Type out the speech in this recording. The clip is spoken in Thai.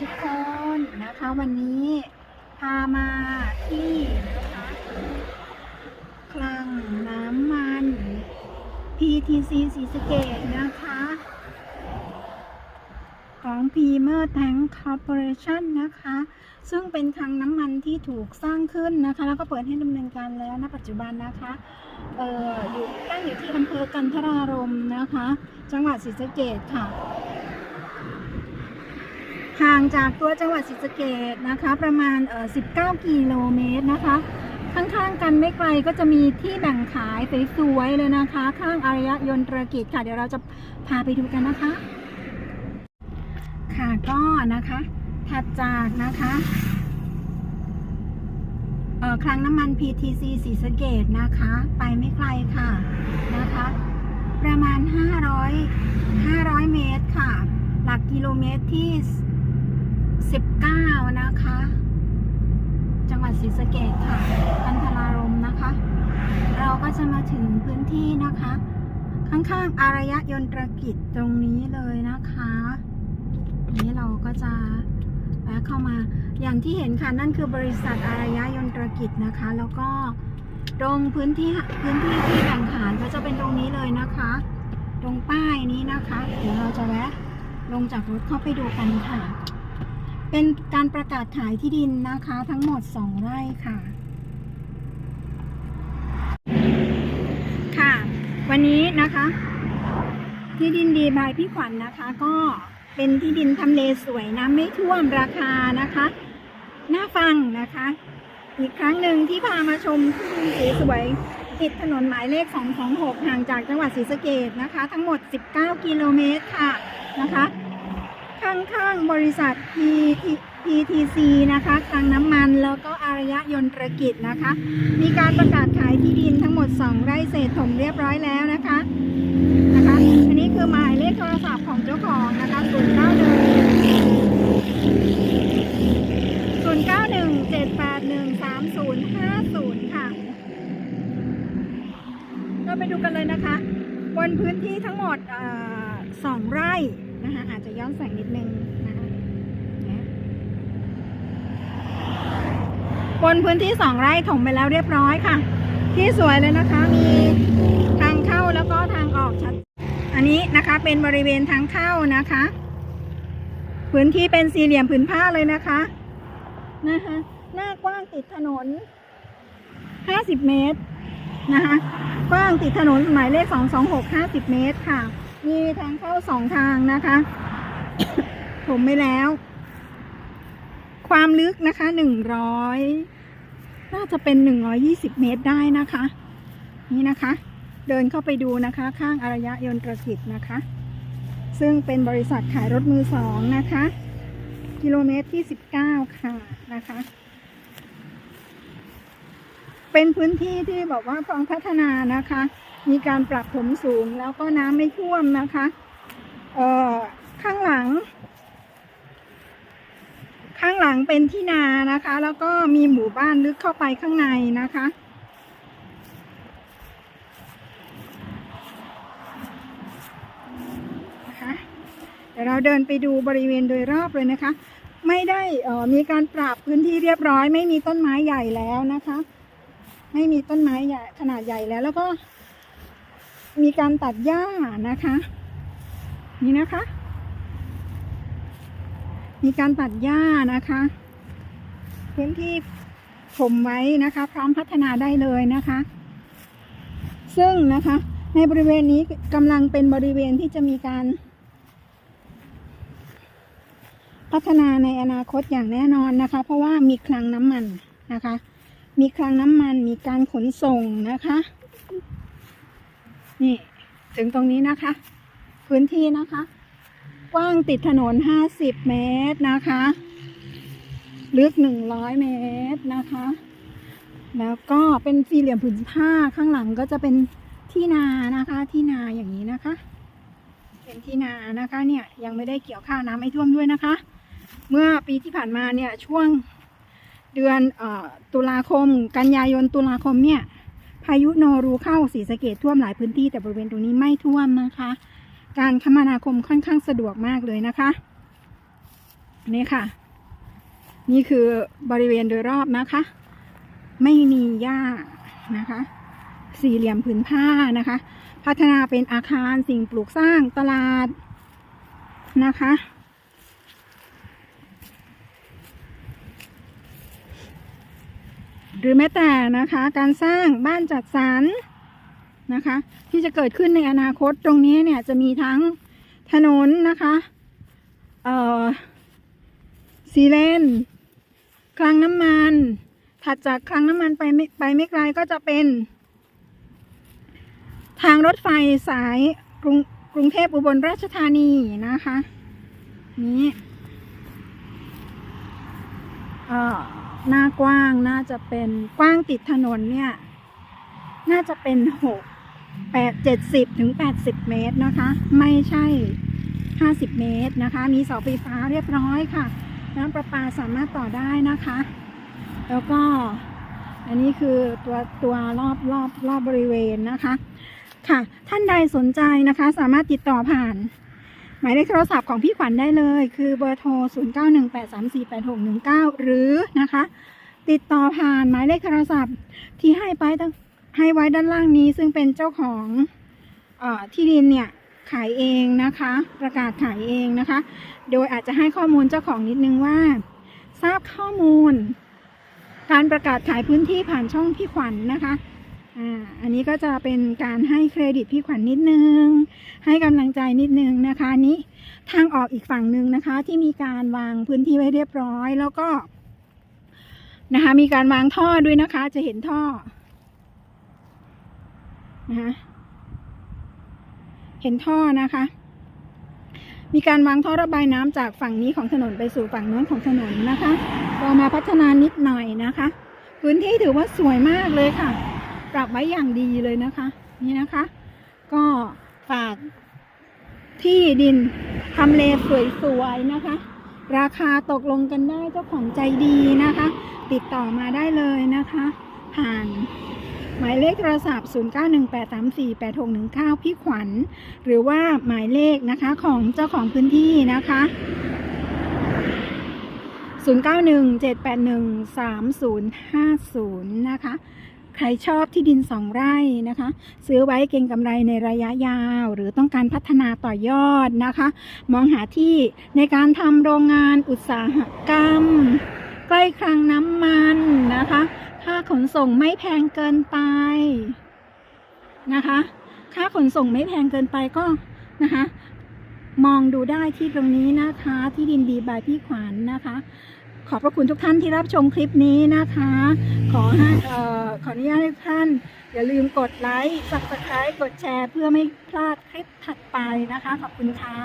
ทุกคนนะคะวันนี้พามาที่นะคะคลังน้ำมัน PTC สีสเกตนะคะ ของ p r i m e r Tank Corporation นะคะ ซึ่งเป็นคลังน้ำมันที่ถูกสร้างขึ้นนะคะ แล้วก็เปิดให้ดำเนินการแล้วณปัจจุบันนะคะเอ่ออยู่ตั้งอยู่ที่อำเภอกันทรารมนะคะ จังหวัดศรีสะเกดค่ะ ห่างจากตัวจังหวัดศรีสะเกดนะคะ ประมาณเออ19 กิโลเมตรนะคะ ข้างๆกันไม่ไกลก็จะมีที่แบ่งขายสวยๆเลยนะคะ ข้างอารยยนตรกิจค่ะ เดี๋ยวเราจะพาไปดูกันนะคะ ค่ะก็นะคะถัดจากนะคะเออคลังน้ำมัน PTC สีสะเกดนะคะ ไปไม่ไกลค่ะนะคะ ประมาณ 500 500 เมตรค่ะ หลักกิโลเมตรที่ 19 นะคะ จังหวัดศรีสะเกดค่ะกันทรารมนะคะ เราก็จะมาถึงพื้นที่นะคะ ข้างๆ อารยยนตรกิจตรงนี้เลยนะคะนี้เราก็จะแวะเข้ามาอย่างที่เห็นค่ะ นั่นคือบริษัทอารยยนตรกิจนะคะ แล้วก็ตรงพื้นที่พื้นที่ที่แบ่งขายก็จะเป็นตรงนี้เลยนะคะ ตรงป้ายนี้นะคะ เดี๋ยวเราจะแวะลงจากรถเข้าไปดูกันค่ะ เป็นการประกาศขายที่ดินนะคะ ทั้งหมด 2 ไร่ค่ะ ค่ะ วันนี้นะคะ ที่ดินดีบายพี่ขวัญนนะคะ ก็เป็นที่ดินทำเลสวยน้ำไม่ท่วมราคานะคะน่าฟังนะคะ อีกครั้งหนึ่งที่พามาชมที่ดินสวยติดถนนหมายเลข 226 ห่างจากจังหวัดศรีสะเกดนะคะ ทั้งหมด 19 กิโลเมตรค่ะนะคะ ข้างๆ บริษัท PTC นะคะคลังน้ำมันแล้วก็อารยะยนตรกิจนะคะ มีการประกาศขายที่ดินทั้งหมด 2 ไร่เศษถมเรียบร้อยแล้วนะคะนะคะ อันนี้คือหมายเลขโทรศัพท์ของเจ้าของนะคะ0 9 1 0 9 1 7 8 1 3 0 5 0 ค่ะ เราไปดูกันเลยนะคะ บนพื้นที่ทั้งหมดสองไร่นะคะอาจจะย้อนแสงนิดนึงนะคะเนี่ยบนพื้นที่สองไร่ถมไปแล้วเรียบร้อยค่ะ ที่สวยเลยนะคะ มีทางเข้าแล้วก็ทางออกชัด อันนี้นะคะเป็นบริเวณทางเข้านะคะ พื้นที่เป็นสี่เหลี่ยมผืนผ้าเลยนะคะนะคะหน้ากว้างติดถนน 50 เมตรนะคะ กว้างติดถนนหมายเลข 226 50 เมตรค่ะ มีทางเข้าสองทางนะคะผมไปแล้ว ความลึกนะคะ100น่าจะเป็น120เมตรได้นะคะ นี่นะคะ เดินเข้าไปดูนะคะ ข้างอารยะยนตรกิจนะคะ ซึ่งเป็นบริษัทขายรถมือสองนะคะ กิโลเมตรที่19ค่ะนะคะ เป็นพื้นที่ที่บอกว่าพร้อมพัฒนานะคะ มีการปรับถมสูงแล้วก็น้ำไม่ท่วมนะคะ เอ่อ ข้างหลัง ข้างหลังเป็นที่นานะคะ แล้วก็มีหมู่บ้านลึกเข้าไปข้างในนะคะนะคะเดี๋ยวเราเดินไปดูบริเวณโดยรอบเลยนะคะ ไม่ได้เอ่อมีการปรับพื้นที่เรียบร้อย ไม่มีต้นไม้ใหญ่แล้วนะคะ ไม่มีต้นไม้ใหญ่ขนาดใหญ่แล้วแล้วก็ มีการตัดหญ้านะคะ นี่นะคะ มีการตัดหญ้านะคะ พื้นที่ผมไว้นะคะ พร้อมพัฒนาได้เลยนะคะ ซึ่งนะคะ ในบริเวณนี้กำลังเป็นบริเวณที่จะมีการ พัฒนาในอนาคตอย่างแน่นอนนะคะ เพราะว่ามีคลังน้ำมันนะคะ มีคลังน้ำมันมีการขนส่งนะคะ นี่ถึงตรงนี้นะคะ พื้นที่นะคะ กว้างติดถนน 50 เมตรนะคะ ลึก 100 เมตรนะคะ แล้วก็เป็นสี่เหลี่ยมผืนผ้าข้างหลังก็จะเป็นที่นานะคะ ที่นาอย่างนี้นะคะ เป็นที่นานะคะเนี่ยยังไม่ได้เกี่ยวข้าวน้ำไม่ท่วมด้วยนะคะ เมื่อปีที่ผ่านมาเนี่ยช่วงเดือนอตุลาคม กันยายนตุลาคมเนี่ย พายุโนรูเข้าศรีสะเกดท่วมหลายพื้นที่แต่บริเวณตรงนี้ไม่ท่วมนะคะ การคมนาคมค่อนข้างสะดวกมากเลยนะคะ นี่ค่ะ นี่คือบริเวณโดยรอบนะคะ ไม่มีหญ้านะคะ สี่เหลี่ยมผืนผ้านะคะ พัฒนาเป็นอาคารสิ่งปลูกสร้างตลาดนะคะ หรือแม้แต่นะคะการสร้างบ้านจัดสรรนะคะ ที่จะเกิดขึ้นในอนาคตตรงนี้เนี่ยจะมีทั้งถนนนะคะเอ่อซีเลนคลังน้ำมัน ถัดจากคลังน้ำมันไปไม่ไปไม่ไกลก็จะเป็น ทางรถไฟสายกรุงกรุงเทพอุบลราชธานีนะคะ นี้ เอ่อ หน้ากว้างน่าจะเป็นกว้างติดถนนเนี่ย น่าจะเป็นหกแปดเจ็ดสิบถึงแปดสิบเมตรนะคะ ไม่ใช่ห้าสิบเมตรนะคะ มีเสาไฟฟ้าเรียบร้อยค่ะ น้ำประปาสามารถต่อได้นะคะ แล้วก็อันนี้คือตัวตัวรอบรอบรอบบริเวณนะคะ ค่ะ ท่านใดสนใจนะคะ สามารถติดต่อผ่าน หมายเลขโทรศัพท์ของพี่ขวัญได้เลย คือเบอร์โทร 0918348619 หรือนะคะ ติดต่อผ่านหมายเลขโทรศัพท์ที่ให้ไปตั้งให้ไว้ด้านล่างนี้ ซึ่งเป็นเจ้าของอที่ดินเนี่ยขายเองนะคะ ประกาศขายเองนะคะ โดยอาจจะให้ข้อมูลเจ้าของนิดนึงว่า ทราบข้อมูล การประกาศขายพื้นที่ผ่านช่องพี่ขวัญนะคะ อ่าอันนี้ก็จะเป็นการให้เครดิตพี่ขวัญนิดนึง ให้กำลังใจนิดนึงนะคะนี้ทางออกอีกฝั่งหนึ่งนะคะ ที่มีการวางพื้นที่ไว้เรียบร้อย แล้วก็นะคะ มีการวางท่อด้วยนะคะ จะเห็นท่อนะคะเห็นท่อนะคะ มีการวางท่อระบายน้ำจากฝั่งนี้ของถนนไปสู่ฝั่งโน้นของถนนนะคะ ก็มาพัฒนานิดหน่อยนะคะ พื้นที่ถือว่าสวยมากเลยค่ะ ปรับไว้อย่างดีเลยนะคะ นี่นะคะ ก็ฝากที่ดินทำเลสวยๆนะคะ ราคาตกลงกันได้เจ้าของใจดีนะคะ ติดต่อมาได้เลยนะคะ ผ่านหมายเลขโทรศัพท์ 0918348619 พี่ขวัญ หรือว่าหมายเลขนะคะของเจ้าของพื้นที่นะคะ 0917813050 นะคะ ใครชอบที่ดินสองไร่นะคะ ซื้อไว้เก็งกำไรในระยะยาว หรือต้องการพัฒนาต่อยอดนะคะ มองหาที่ในการทำโรงงานอุตสาหกรรม ใกล้คลังน้ำมันนะคะค่าขนส่งไม่แพงเกินไปนะคะ ค่าขนส่งไม่แพงเกินไปก็นะคะ มองดูได้ที่ตรงนี้นะคะ ที่ดินดีบายพี่ขวัญนะคะ ขอบพระคุณทุกท่านที่รับชมคลิปนี้นะคะ ขอให้ขออนุญาตให้ทุกท่าน อย่าลืมกดไลค์ subscribe กดแชร์ เพื่อไม่พลาดคลิปถัดไปนะคะ ขอบคุณค่ะ